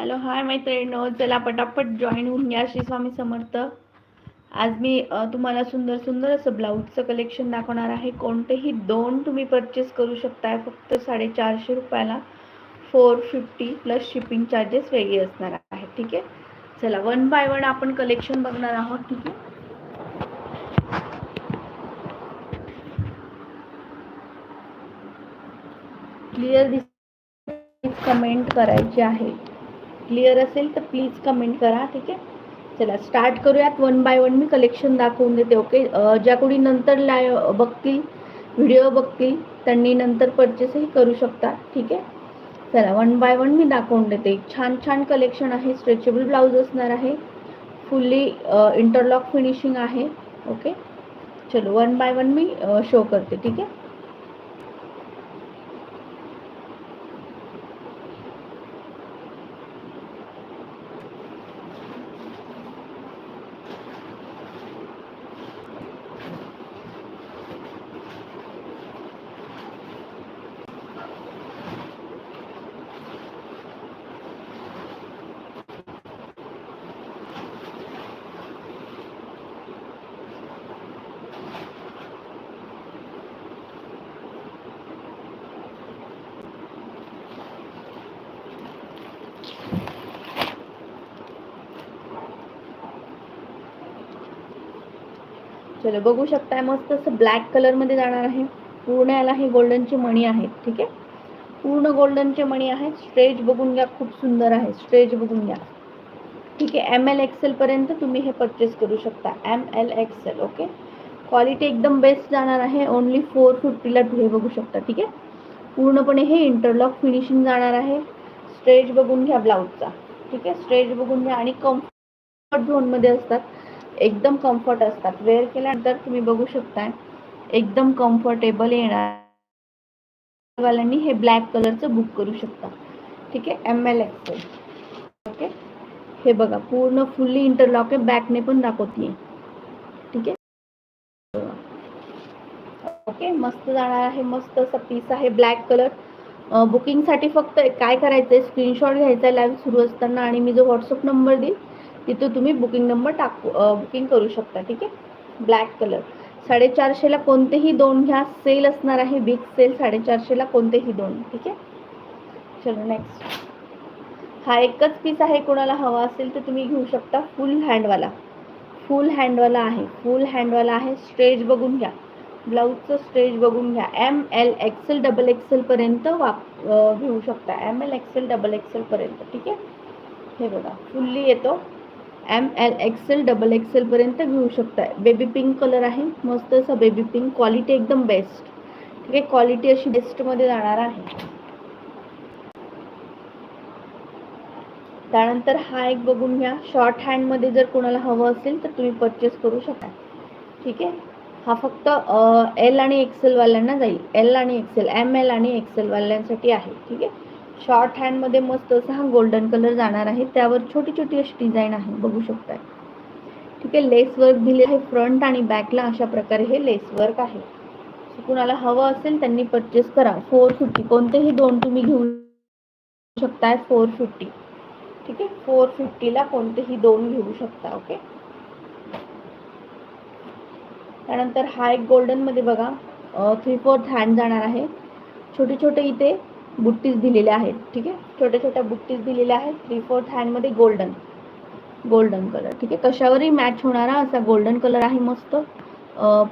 Hello hi मैत्रिणींनो. चला पटापट जॉईन होऊन घ्या श्री स्वामी समर्थ. आज मी तुम्हाला सुंदर सुंदर असं ब्लाऊजचं कलेक्शन दाखवणार आहे. कोणतेही दोन तुम्ही परचेस करू शकताय. फक्त साडेचारशे रुपयाला four fifty plus shipping charges वेगळे असणार आहे. ठीक आहे? चला वन बाय वन आपण कलेक्शन बघणार आहोत. ठीक आहे? क्लिअर दिस कमेंट करायची आहे. क्लिअर असेल तर प्लीज कमेंट करा ठीक आहे? चला स्टार्ट करूयात. वन बाय वन मी कलेक्शन दाखवून देते ओके ज्या कोणी नंतर लाय बघतील व्हिडिओ बघतील त्यांनी नंतर परचेसही करू शकता ठीक आहे? चला वन बाय वन मी दाखवून देते. छान छान कलेक्शन आहे स्ट्रेचेबल ब्लाऊज असणार आहे. फुल्ली इंटरलॉक फिनिशिंग आहे ओके चलो वन बाय वन मी शो करते ठीक आहे? चलो बघू शकताय मस्त असं ब्लॅक कलरमध्ये जाणार आहे. पूर्ण याला हे गोल्डनचे मणी आहेत ठीक आहे? पूर्ण गोल्डनचे मणी आहेत. स्ट्रेच बघून घ्या खूप सुंदर आहे. स्ट्रेच बघून घ्या. ठीक आहे एम एल एक्सेल पर्यंत तुम्ही हे परचेस करू शकता. M L XL okay quality एकदम बेस्ट जाणार आहे. ओनली फोर फिफ्टीला हे बघू शकता ठीक आहे? पूर्णपणे हे इंटरलॉक फिनिशिंग जाणार आहे. स्ट्रेच बघून घ्या ब्लाऊजचा ठीक आहे? स्ट्रेच बघून घ्या. आणि कम्फर्ट झोनमध्ये असतात. एकदम कम्फर्ट असतात. वेअर केल्यानंतर तुम्ही बघू शकताय एकदम कम्फर्टेबल येणार वाल्यांनी हे ब्लॅक कलरचं बुक करू शकता. ठीक आहे? M L XL okay? हे बघा पूर्ण फुल्ली इंटरलॉक आहे. बॅकने पण दाखवतीये. ठीक आहे? ओके? मस्त जाणार आहे. मस्त असा पीस आहे ब्लॅक कलर बुकिंगसाठी फक्त काय करायचं आहे स्क्रीनशॉट घ्यायचा आहे. लाईव्ह सुरू असताना आणि मी जो व्हॉट्सअप नंबर देईल तिथं तुम्ही बुकिंग नंबर टाकू बुकिंग करू शकता ठीक आहे? ब्लॅक कलर साडेचारशेला कोणतेही दोन घ्या. सेल असणार आहे बिग सेल साडेचारशेला कोणतेही दोन ठीक आहे? चलो नेक्स्ट हा एकच पीस आहे कोणाला हवा असेल तर तुम्ही घेऊ शकता. फुल हँडवाला फुल हँडवाला आहे. फुल हँडवाला आहे. स्टेज बघून घ्या. ब्लाऊजचं स्टेज बघून घ्या. एम एल एक्सेल डबल एक्सेलपर्यंत वाप घेऊ शकता. एम एल एक्सेल डबल एक्सेलपर्यंत ठीक आहे? हे बघा. फुल्ली येतो. एम एल एक्सेल डबल एक्सेलपर्यंत घेऊ शकता बेबी पिंक कलर आहे. मस्त असा बेबी पिंक क्वालिटी एकदम बेस्ट ठीक आहे? क्वालिटी अशी बेस्टमध्ये जाणार आहे. त्यानंतर हा एक बघून घ्या. शॉर्ट हँडमध्ये जर कोणाला हवं असेल तर तुम्ही परचेस करू शकता ठीक आहे? हा फक्त एल आणि एक्सेलवाल्यांना जाईल. एल आणि एक्सेल एम एल आणि एक्सेलवाल्यांसाठी आहे. ठीक आहे? शॉर्ट हँडमध्ये मस्त असा हा गोल्डन कलर जाणार आहे. त्यावर छोटी छोटी अशी डिझाईन आहे. बघू शकताय. ठीक आहे लेस वर्क दिले आहे फ्रंट आणि बॅकला अशा प्रकारे हे लेस वर्क आहे. कुणाला हवं असेल त्यांनी परचेस करा. फोर फिफ्टी कोणतेही दोन तुम्ही घेऊ शकताय फोर फिफ्टी ठीक आहे फोर फिफ्टीला कोणतेही दोन घेऊ शकता ओके त्यानंतर हा एक गोल्डनमध्ये बघा थ्री फोर्थ हँड जाणार आहे. छोटे छोटे इथे बुट्टीज दिलेल्या आहेत ठीक आहे? छोट्या छोट्या बुट्टीज दिलेल्या आहेत थ्री फोर्थ हँडमध्ये गोल्डन गोल्डन कलर ठीक आहे? कशावरही मॅच होणारा असा गोल्डन कलर आहे मस्त.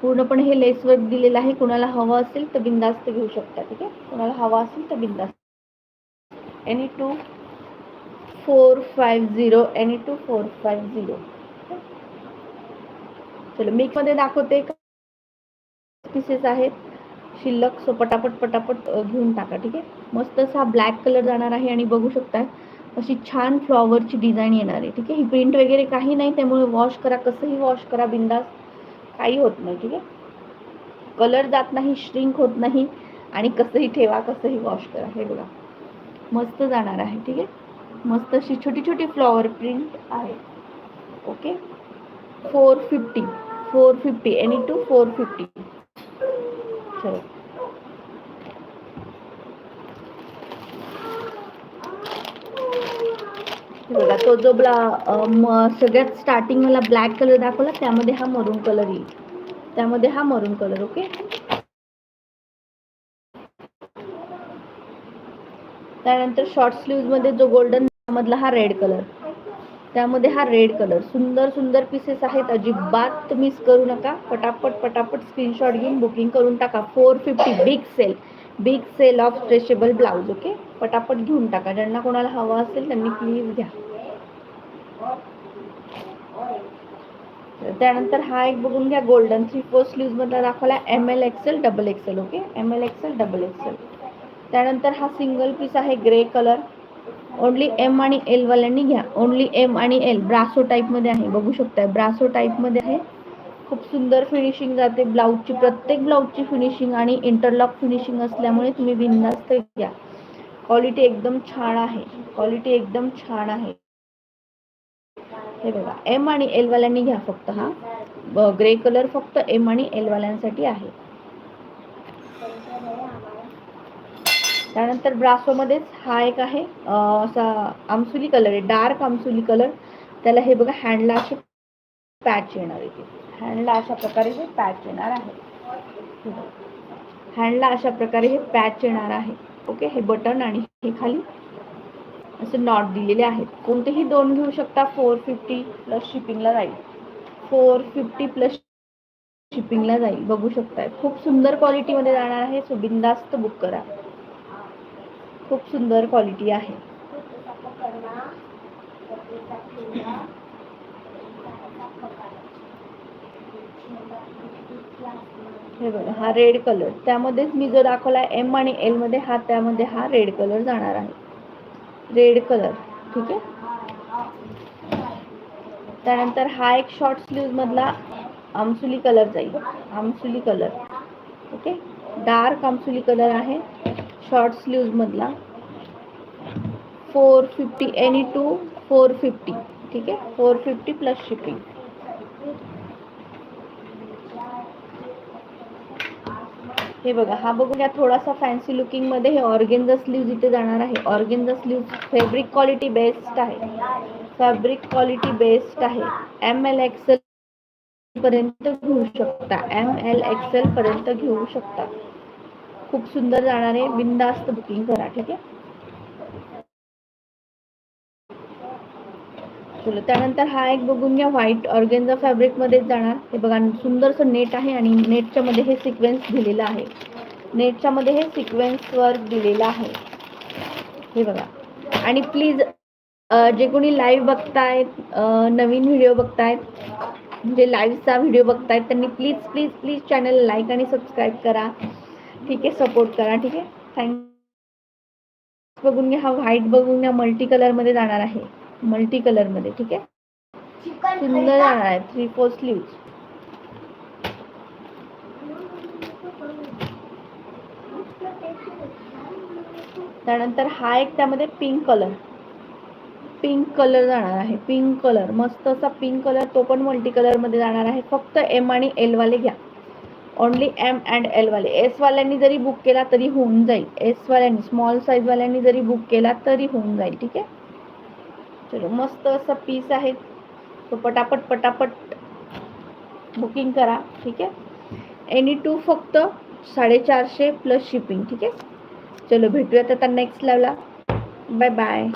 पूर्णपणे हे लेस वर्क दिलेलं आहे कुणाला हवं असेल तर बिंदास्त घेऊ शकता ठीक आहे? कुणाला हवा असेल तर बिंदास्त any two four five zero any two four five zero चलो मिक्समध्ये दाखवते. पीसेस आहेत. शिल्लक सो पटापट पटापट घेऊन टाका ठीक आहे? मस्त असा ब्लॅक कलर जाणार आहे आणि बघू शकता अशी छान फ्लॉवरची डिझाईन येणार आहे ठीक आहे? ही प्रिंट वगैरे काही नाही त्यामुळे वॉश करा कसंही वॉश करा बिंदास काही होत नाही ठीक आहे? कलर जात नाही श्रिंक होत नाही आणि कसंही ठेवा कसंही वॉश करा हे बघा. मस्त जाणार आहे ठीक आहे? मस्त अशी छोटी छोटी फ्लॉवर प्रिंट आहे okay? Four fifty four fifty any two four fifty चलो. बघा तो जो ब्ला सगळ्यात स्टार्टिंग मला ब्लॅक कलर दाखवला त्यामध्ये हा मरून कलर येईल. त्यामध्ये हा मरून कलर ओके त्यानंतर शॉर्ट स्लीव्जमध्ये जो गोल्डन मधला हा रेड कलर त्यामध्ये हा रेड कलर सुंदर सुंदर पीसेस आहेत. अजिबात मिस करू नका. पटापट पटापट स्क्रीनशॉट घेऊन बुकिंग करून टाका. Four fifty big sale big sale off stretchable blouse okay पटापट घेऊन टाका. ज्यांना कोणाला हवा असेल त्यांनी प्लीज घ्या. त्यानंतर हा एक बघून घ्या. गोल्डन थ्री फोर स्लीव्ज मधला दाखवला M L XL double XL okay M L XL double XL त्यानंतर हा सिंगल पीस आहे. ग्रे कलर ओनली एम आणि एल वाल्यांनी घ्या. ओनली एम आणि एल ब्रासो टाईपमध्ये आहे. बघू शकताय ब्रासो टाईपमध्ये आहे. खूप सुंदर फिनिशिंग जाते. ब्लाऊजची प्रत्येक ब्लाऊजची फिनिशिंग आणि इंटरलॉक फिनिशिंग असल्यामुळे तुम्ही बिंदास्त घ्या. क्वालिटी एकदम छान आहे. क्वालिटी एकदम छान आहे. हे बघा एम आणि एल वाल्यांनी घ्या फक्त हा. ग्रे कलर फक्त एम आणि एल वाल्यांसाठी आहे. त्यानंतर ब्रासोमध्येच हा एक आहे असा आमसुली कलर आहे डार्क आमसुली कलर त्याला हे बघा हँडला असे पॅच येणार आहे हँडला अशा प्रकारे हे पॅच येणार आहे. हँडला अशा प्रकारे हे पॅच येणार आहे. ओके हे बटन आणि हे खाली असे नॉट दिलेले आहेत. कोणतेही दोन घेऊ शकता फोर फिफ्टी प्लस शिपिंगला जाईल. फोर फिफ्टी प्लस शिपिंगला जाईल. बघू शकताय. खूप सुंदर क्वालिटीमध्ये जाणार आहे. सो बिंदास्त बुक करा. खूप सुंदर क्वालिटी आहे. हे बघा हा रेड कलर त्यामध्येच मी जो दाखवला एम आणि एलमध्ये हा त्यामध्ये हा रेड कलर जाणार आहे. रेड कलर ठीक आहे? त्यानंतर हा एक शॉर्ट स्लीव मधला आमसुली कलर जाईल. आमसुली कलर ओके? डार्क आमसुली कलर आहे. शॉर्ट स्लीव्ज मधला. Four fifty any two four fifty ठीक आहे फोर फिफ्टी प्लस शिपिंग हे बघा, हा घ्या थोडासा फॅन्सी लुकिंग मध्ये हे ऑर्गेन्झा स्लीव्ज इथे जाणार आहे. Organza sleeves fabric quality best आहे. फॅब्रिक क्वालिटी बेस्ट आहे. एम एल एक्सेल पर्यंत घेऊ शकता. एम एल एक्सेल पर्यंत घेऊ शकता. खूप सुंदर जाणार आहे बिंदास्त बुकिंग करा ठीक आहे? त्यानंतर हा एक बघून घ्या व्हाईट ऑर्गेन्झा फॅब्रिक मध्येच जाणार. हे बघा सुंदरसं नेट आहे आणि नेटच्या मध्ये हे सिक्वेन्स दिलेलं आहे. नेटच्या मध्ये हे सिक्वेन्स वर्क दिलेलं आहे. हे बघा. आणि प्लीज जे कोणी लाईव्ह बघतायत नवीन व्हिडिओ बघतायत म्हणजे लाईव्हचा व्हिडिओ बघतायत त्यांनी please please please channel like आणि सबस्क्राईब करा. ठीक आहे सपोर्ट करा ठीक आहे. थँक बघून घ्या हा व्हाईट बघून घ्या मल्टी कलरमध्ये जाणार आहे. मल्टी कलरमध्ये ठीक आहे. सुंदर जाणार आहे थ्री फोर स्लीव्ह त्यानंतर हा एक त्यामध्ये पिंक कलर पिंक कलर जाणार आहे पिंक कलर मस्त असा पिंक कलर तो पण मल्टी कलरमध्ये जाणार आहे. फक्त एम आणि एल वाले घ्या. ओनली एम अँड एल वाले. जरी बुक केला तरी होऊन जाईल. एसवाल्यांनी स्मॉल साईजवाल्यांनी जरी बुक केला तरी होऊन जाईल. ठीक आहे? चलो मस्त असं पीस आहे. तो पटापट पटापट बुकिंग करा. ठीक आहे? एनी टू फक्त साडेचारशे प्लस शिपिंग ठीक आहे? चलो भेटूयात आता नेक्स्ट लावला बाय बाय